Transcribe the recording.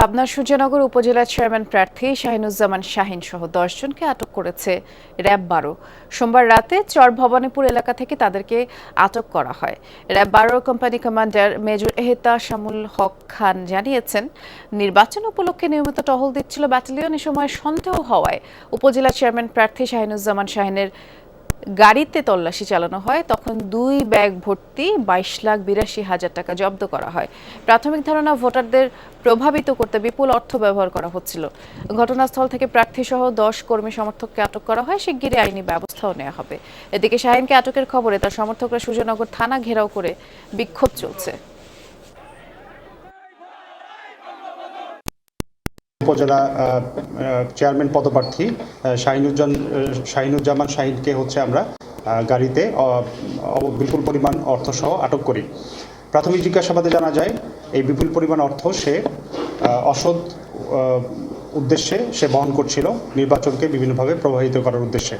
পাবনা সূর্যনগর উপজেলার চেয়ারম্যান প্রার্থী শাহিনুজ্জামান শাহিন সহ দশজনকে আটক করেছে র্যাব বারো। সোমবার রাতে চর ভবানীপুর এলাকা থেকে তাদেরকে আটক করা হয়। র্যাব বারো company commander major Ehteshamul Haque Khan জানিয়েছেন, নির্বাচন উপলক্ষে নিয়মিত টহল দিচ্ছিল ব্যাটালিয়ন এ সময় সন্দেহ হওয়ায় উপজেলা চেয়ারম্যান প্রার্থী শাহিনুজ্জামান শাহিনের গাড়িতে তল্লাশি চালানো হয়, তখন দুই ব্যাগ ভর্তি বাইশ লাখ বিরাশি হাজার টাকা জব্দ করা হয়। প্রাথমিক ধারণা ভোটারদের প্রভাবিত করতে বিপুল অর্থ ব্যবহার করা হচ্ছিল। ঘটনাস্থল থেকে প্রার্থী সহ দশ কর্মী সমর্থককে আটক করা হয়, শিগগিরই আইনি ব্যবস্থাও নেওয়া হবে। এদিকে শাহিনকে আটকের খবরে তার সমর্থকরা সূর্যনগর থানা ঘেরাও করে বিক্ষোভ চলছে। উপজেলা চেয়ারম্যান পদপ্রার্থী শাহিনুজ্জান শাহিনুজ্জামান শাহিনকে হচ্ছে আমরা গাড়িতে বিপুল পরিমাণ অর্থসহ আটক করি। প্রাথমিক জিজ্ঞাসাবাদে জানা যায়, এই বিপুল পরিমাণ অর্থ সে অসৎ উদ্দেশ্যে সে বহন করছিল, নির্বাচনকে বিভিন্নভাবে প্রভাবিত করার উদ্দেশ্যে।